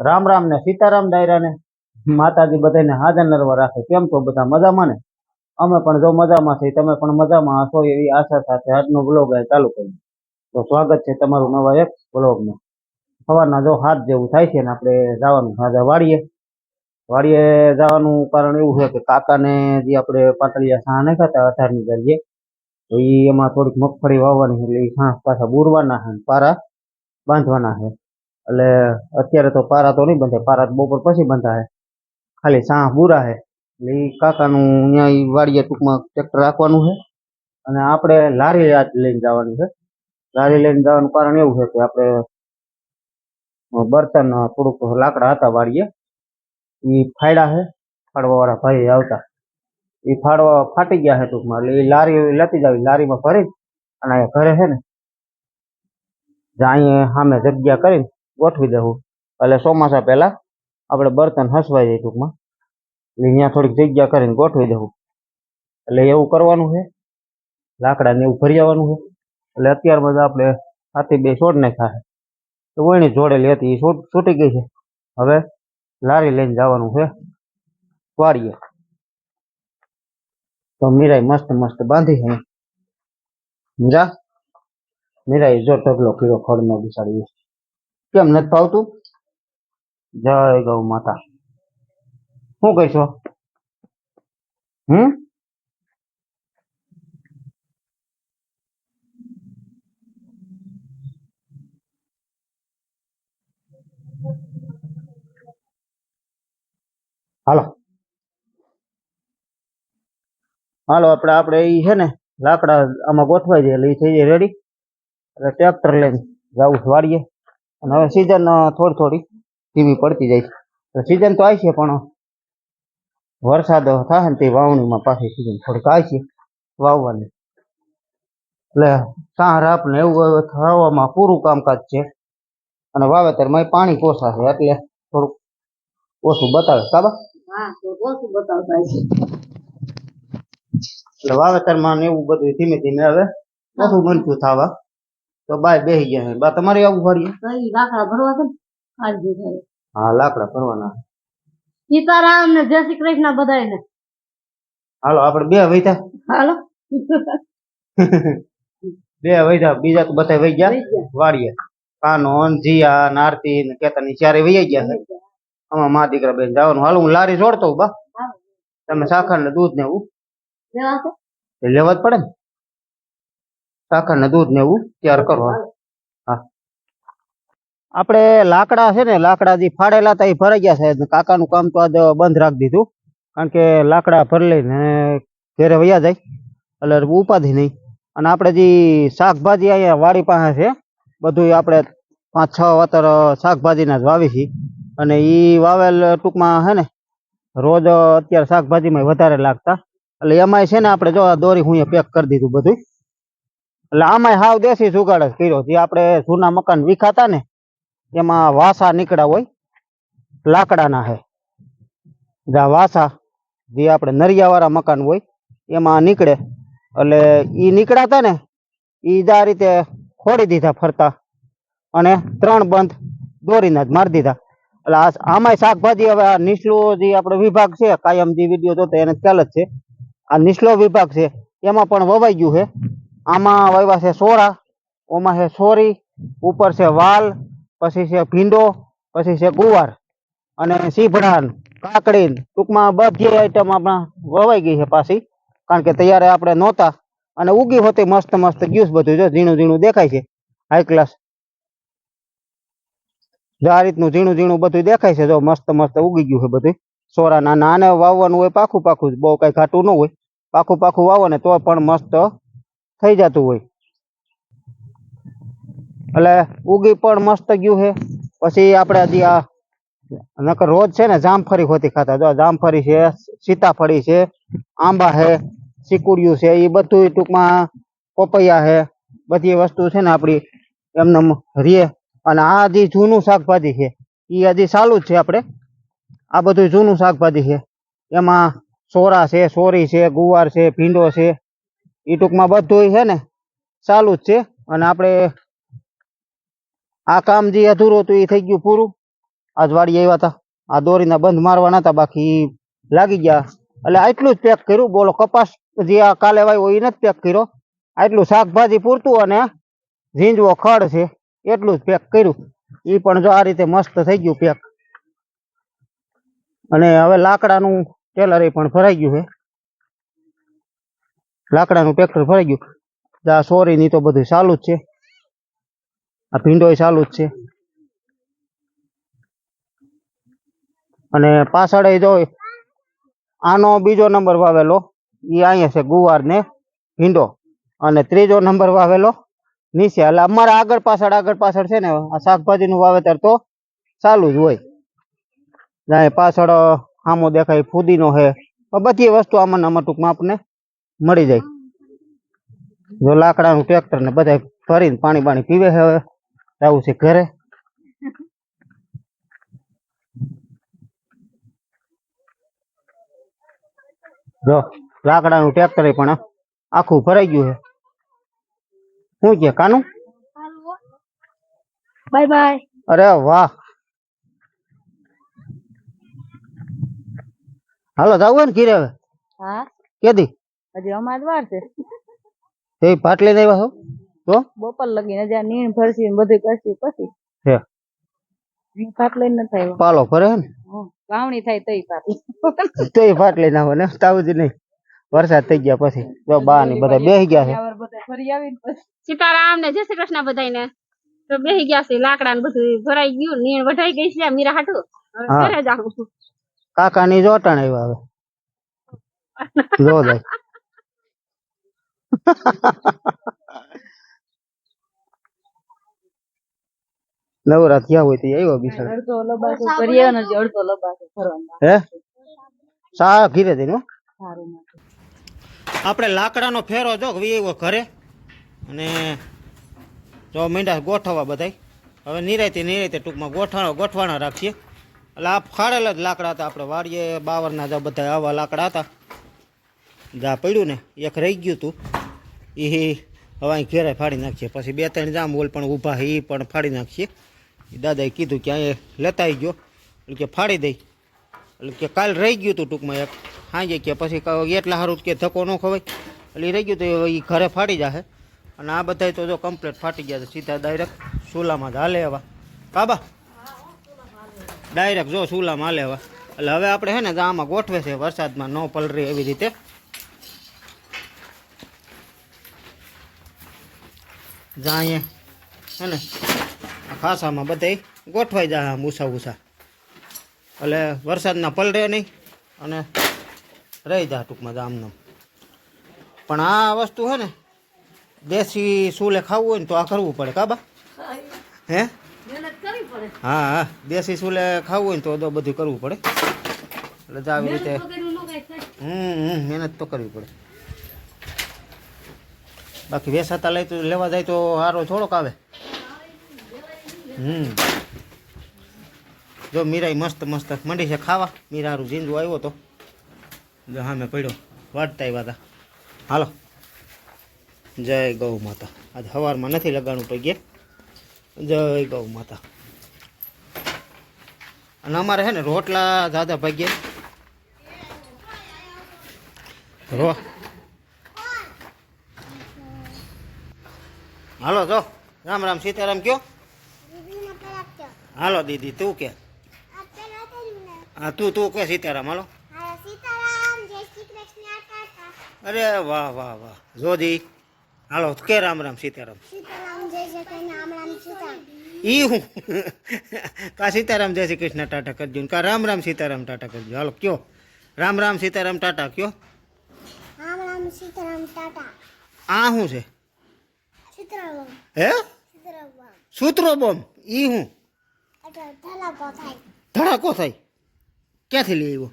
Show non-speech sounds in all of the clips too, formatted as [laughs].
રામ રામ ને સીતારામ ડાયરા ને માતાજી બધાને હાજર નરવા રાખે. કેમ છો બધા મજામાં ને? અમે પણ જો મજામાં છીએ, તમે પણ મજામાં હશો એવી આશા સાથે આજનો બ્લોગ ચાલુ કર્યો તો સ્વાગત છે તમારું નવા એક બ્લોગમાં સવારના જો હાથ જેવું થાય છે ને આપણે જવાનું સાજા વાડીએ. વાડીએ જવાનું કારણ એવું છે કે કાકાને જે આપણે પાતળિયા સાહ નાખ્યા અઢારની જરીએ તો એ એમાં થોડીક મગફળી વાવવાની એટલે એ સાંસ પાછા બુરવાના છે પારા બાંધવાના છે. એટલે અત્યારે તો પારા તો નહીં બંધે પારા તો બપોર પછી બંધાય. ખાલી સાહ બુરા છે એટલે એ કાકાનું ત્યાં એ વાડીએ ટૂંકમાં ટ્રેક્ટર રાખવાનું છે અને આપણે લારી લઈને જવાની છે લારી લઈને જવાનું કારણ એવું છે કે આપણે બર્તન થોડુંક લાકડા હતા વાડીએ. એ ફાડ્યા છે ફાડવા વાળા ભાઈ આવતા. એ ફાડવા ફાટી ગયા છે ટૂંકમાં. એટલે એ લારી લેતી જાવી લારીમાં ભરી અને અહીંયા ઘરે છે ને અહીંયા સામે જગ્યા કરીને ગોઠવી દેવું. એટલે ચોમાસા પહેલા આપણે બર્તન હસવાઈ જાય ટૂંકમાં. એટલે અહીંયા થોડીક જગ્યા કરીને ગોઠવી દેવું. એટલે એવું કરવાનું છે. લાકડા ને એવું ભરી આવવાનું છે. એટલે અત્યારમાં જ આપણે હાથી બે છોડ નાખ્યા છે. તો વણી જોડેલી હતી, એ છૂટ છૂટી ગઈ છે. હવે લારી લઈને જવાનું છે. વાડીએ. તો મીરાઈ મસ્ત મસ્ત બાંધી છે. મીરા મીરાઈ જો ઢગલો કીડો ખડનો બિસાડી કેમ નથી ફાવતું? જય ગૌ માતા. શું કહીશો? હમ? હાલો. હાલો આપણે આપણે ઈ છે ને લાકડા આમાં ગોઠવાઈ જાય એટલે ઈ થઈ જાય રેડી એટલે ટ્રેક્ટર લઈને જવું છે વાડીએ. અને હવે સિઝન થોડી થોડી ધીમી પડતી જાય છે. સિઝન તો આવી છે પણ વરસાદ થાય ને તે વાવણીમાં પાછી સિઝન થોડીક આવી છે વાવવાની. એટલે સાહ રાપ ને એવું થવામાં પૂરું કામકાજ છે. અને વાવેતરમાં પાણી પોસાશે એટલે થોડુંક ઓછું બતાવે સાબા એટલે વાવેતરમાં ને એવું બધું ધીમે ધીમે હવે ઓછું બનતું થવા. તો બાય બેહી ગયા બા તમારે આવું ફરીએ? લાકડા ભરવા છે ને? હા લાકડા ભરવાના. સીતારામ ને જય શ્રી કૃષ્ણ બધાયને. હાલો આપણે બે વૈધા. હાલો. [laughs] બે વૈધા. બીજા તો બધા વહી ગયા. વાડીએ. કાનોન જીયા ને આરતી ને કેતન ચારે વહી ગયા છે. આમાં મા દીકરા બેન જવાનું. હાલો હું લારી જોડતો બા. તમે સાખર ને દૂધ ને એવું લેવા લેવા જ પડે ને? સાખર ને દૂધ ને એવું તૈયાર કરવા હા. આપણે લાકડા છે ને, લાકડા જે ફાડેલા હતા એ ભરાઈ ગયા છે. કાકાનું કામ તો આજ બંધ રાખી દીધું. કારણ કે લાકડા ભરી લઈને ઘરે વયા જાય. એટલે ઉપાધિ નહીં. અને આપણે જે શાકભાજી અહીંયા વાડી પાસે છે બધું આપણે પાંચ છ વાતર શાકભાજીના જ વાવી છીએ. અને એ વાવેલ ટૂંકમાં છે ને, રોજ અત્યારે શાકભાજીમાં વધારે લાગતા. એટલે એમાંય છે ને આપણે જો દોરી હું પેક કરી દીધું બધું એટલે આમાંય હાવ દેશી જુગાડ જ કર્યો. જે આપણે જૂના મકાન વિખાતા ને, એમાં વાસા નીકળ્યા હોય, લાકડાના હે. જા વાસા, જે આપણે નરિયાવાળા મકાન હોય, એમાં નીકળે. એટલે એ નીકળાતા ને એ જ રીતે ખોડી દીધા ફરતા. અને ત્રણ બંધ દોરીને જ મારી દીધા. એટલે આ આમાંય શાકભાજી હવે આ નીચલો જે આપણો વિભાગ છે, કાયમ જે વીડિયો જોતો એને ખ્યાલ જ છે. આ નીચલો વિભાગ છે, એમાં પણ વવાઈ ગયું છે. આમાં વાવ્યા છે સોરા, ઓમાં છે સોરી, ઉપર છે વાલ, પછી છે ભીંડો, પછી છે ગુવાર અને સીભડાન કાકડી ટૂંકમાં બધી આઈટમ આપણા વવાઈ ગઈ છે પાછી, કારણ કે તૈયારે આપણે નહોતા અને ઉગી હોતી મસ્ત મસ્ત ગયું બધું જો ઝીણું ઝીણું દેખાય છે હાઈ ક્લાસ જો આ રીતનું ઝીણું ઝીણું બધું દેખાય છે, જો મસ્ત મસ્ત ઉગી ગયું છે બધું. સોરા નાના વાવવાનું હોય, પાખું પાખું બહુ કઈ ઘાટું ન હોય. પાખું પાખું વાવો ને તો પણ મસ્ત થઈ જતું હોય. એટલે ઉગી પણ મસ્ત ગયું છે પછી આપણે હજી આ નકર રોજ છે ને જામફળી હોતી ખાતા. જો જામફળી છે, સીતાફળી છે, આંબા છે સિકુડિયું છે એ બધું ટૂંકમાં પપૈયા છે બધી વસ્તુ છે ને આપણી એમને રીએ. અને આ જે જૂનું શાકભાજી છે. એ હજી ચાલુ જ છે આપણે આ બધું જૂનું શાકભાજી છે. એમાં સોરા છે, સોરી છે, ગુવાર છે, ભીંડો છે એ ટૂંકમાં બધું છે ને ચાલુ જ છે. અને આપણે આ કામ જે અધૂરું હતું એ થઈ ગયું પૂરું. આજ વાડી આવ્યા હતા. આ દોરીના બંધ મારવાના હતા, બાકી લાગી ગયા. એટલે આટલું જ પેક કર્યું. બોલો, કપાસ જે આ કાલે વાયો એ નથી પેક કર્યો. આટલું શાકભાજી પૂરતું અને ઝીંજવો ખડ છે. એટલું જ પેક કર્યું. એ પણ જો આ રીતે મસ્ત થઈ ગયું પેક. અને હવે લાકડાનું ટેલર પણ ભરાઈ ગયું છે. લાકડાનું ટ્રેક્ટર ફરી ગયું. આ સોરી ની તો બધું ચાલુ જ છે. આ ભીંડોય ચાલુ જ છે. અને પાછળ જો, આનો બીજો નંબર વાવેલો એ અહીંયા છે ગુવાર ને ભીંડો. અને ત્રીજો નંબર વાવેલો, નીચે. એટલે અમારા આગળ પાછળ આગળ પાછળ છે ને, આ શાકભાજીનું વાવેતર તો ચાલુ જ હોય. પાછળ આમો દેખાય, ફુદીનો છે. બધી વસ્તુ આમાં આમાં ટૂંકમાં આપણને મળી જાય. જો લાકડાનું ટ્રેક્ટર ને બધા ભરીને પાણી પાણી પીવે છે હવે જવું છે ઘરે. જો લાકડાનું ટ્રેક્ટર પણ આખું ભરાઈ ગયું છે. શું કે કાનું? Bye bye. અરે વાહ. હાલો જવું ને ઘીરે હવે? હા. કેદી? હજી અમારે વાર છે. એ ભાટ લઈને આવ્યા છો? તો બપોર લગીને જ્યાં નીણ ભરસી ને બધું કરશી પછી. હે. ભાત લઈને નથી આવ્યો. પાલો ફરે હે ને? વાવણી થાય તઈ ભાત. તોય ભાટ લઈને આવો ને તાવું નહીં. વરસાદ થઈ ગયા પછી. જો બા ને બધા બેહી ગયા છે. ફરી આવીને પછી. સીતારામ ને જય શ્રી કૃષ્ણ બધાને તો બેહી ગયા છે લાકડા ને બધું ભરાઈ ગયું નીણ વઢાઈ ગઈ છે મીરા હાટુ. ઘરે જાઉં કાકા ની જોટણ આવ્યા હવે. જો જાય નવરા થયા હોય તો આવ્યો બિચારો અડધો લબાસો ફરી આવ્યો અડધો લબાસો ફરવાનો. હે? સા ઘીરે નથી આપણે લાકડાનો ફેરો જો વીવો ઘરે. અને જો મીંડા ગોઠવવા બધાય. હવે નિરાયતે નિરાયતે ટૂંકમાં ગોઠવાણો ગોઠવાણા રાખીએ. એટલે આ ફાડેલા જ લાકડા હતા આપણે વાડીએ બાવરના જ બધા આવા લાકડા હતા. જા પડ્યું ને એક રહી ગયું હતું એ હવે અહીં ઘેરે ફાડી નાખીએ. પછી બે ત્રણ જામ ઓલ પણ ઊભા એ પણ ફાડી નાખીએ. દાદાએ કીધું કે અહીંયા લેતા ગયો. એટલે કે ફાડી દઈ. એટલે કે કાલ રહી ગયું હતું ટૂંકમાં એક. હાંજે કે પછી એટલા સારું કે ધક્કો ન ખવાય. એટલે રહી ગયું તો એ ઘરે ફાડી જશે અને આ બધા તો જો કમ્પ્લેટ ફાટી ગયા છે. સીધા ડાયરેક્ટ ચૂલામાં જ હાલે એવા. કાબા? ડાયરેક્ટ જો ચૂલામાં હાલે એવા. એટલે હવે આપણે છે ને આમાં ગોઠવે છે વરસાદમાં ન પલરી એવી રીતે. જા અહીંયા હે ને? ખાસામાં બધા ગોઠવાઈ જાય આમ ઉસા એટલે વરસાદના પલરે નહીં અને રહી જાય ટૂંકમાં આમને પણ આ વસ્તુ છે ને દેશી સૂલે ખાવું હોય ને તો આ કરવું પડે કાબા હે? હા હા. દેશી સૂલે ખાવું હોય ને તો તો બધું કરવું પડે. એટલે આવી રીતે. હમ હમ. મહેનત તો કરવી પડે. બાકી વેસાતા લઈ તો લેવા જાય તો હારો થોડોક આવે. હમ. જો મીરાય મસ્ત મસ્ત મંડી છે ખાવા. મીરારું જીંદુ આવ્યો તો. જો હા મેં પડ્યો. વાટતા આવ્યા હતા હાલો. જય ગૌ માતા. આજ સવારમાં નથી લગાડવું પગે. જય ગૌ માતા. અને અમારે છે ને રોટલા દાદા ભાગ્યે. રો. હાલો જો. રામ રામ સીતારામ કયો? હાલો દીદી તું કે? હા તું તું કે સીતારામ હાલો. અરે વાહ વાહ વાહ. જોધી હાલો કે રામ રામ સીતારામ? ઈ હું. [laughs] કા સીતારામ જય શ્રી કૃષ્ણ ટાટા કરજો કા રામ રામ સીતારામ ટાટા કરજો. હાલો કયો? રામ રામ સીતારામ ટાટા કયો? રામ રામ સીતારામ ટાટા. આ શું છે? હે? સૂત્રો બોમ્બ ઈ હું? ધડાકો થાય. ક્યાંથી લઈ આવ્યો?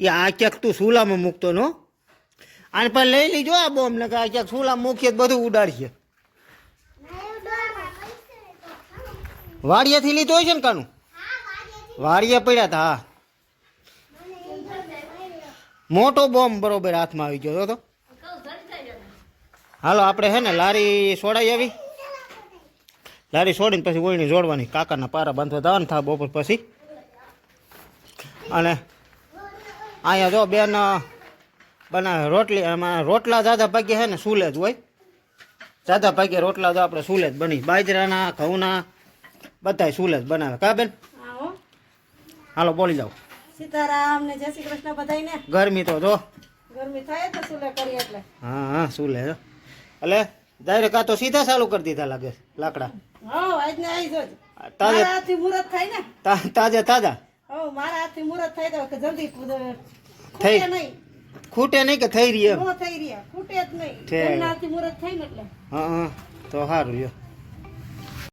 એ આ ક્યાંક તું સુલામાં મૂકતો નો? આને પણ લઈ લીજો આ બોમ્બ ને કે આ ક્યાંક સુલામાં મૂકીએ બધું ઉડાડીએ. વાડિયાથી લીધો હોય છે ને કાનું? વાડિયા પડ્યા હતા હા. મોટો બોમ્બ બરોબર હાથમાં આવી ગયો તો. હાલો આપણે હે ને લારી સોડાઈ આવી. લારી છોડીને પછી ઓળણી જોડવાની. કાકાના પારા બાંધવા જવાનું થાય બપોર પછી. અને અહીંયા જો બેન બનાવે રોટલી રોટલા જાદા ભાગ્ય છે ને સુલે જ હોય. જાદા ભાગ્ય રોટલા તો આપણે સુલે જ બની. બાજરાના ઘઉંના બધાય સુલે જ બનાવે. કા બેન? હાલો બોલી જાઓ. સીતારામ ને જય શ્રી કૃષ્ણ બધાયને. ગરમી તો જો. ગરમી થાય તો સુલે કરી એટલે. હા હા સુલે હો. એટલે ડાયરેક્ટ કા તો સીધા ચાલુ કરી દીધા લાગે લાકડા. હા આજ ને આઈ જોજ. તાજે હાથથી મુરત થાય ને? તાજા તાજે. હો મારા હાથથી મુરત થાય તો કે જલ્દી થઈ. નહીં. ખૂટે નહીં કે થઈ રહી એમ? થઈ રહ્યા ખૂટે જ નહીં. હાથથી મુરત થાય ને એટલે. હા હા તો સારું લ્યો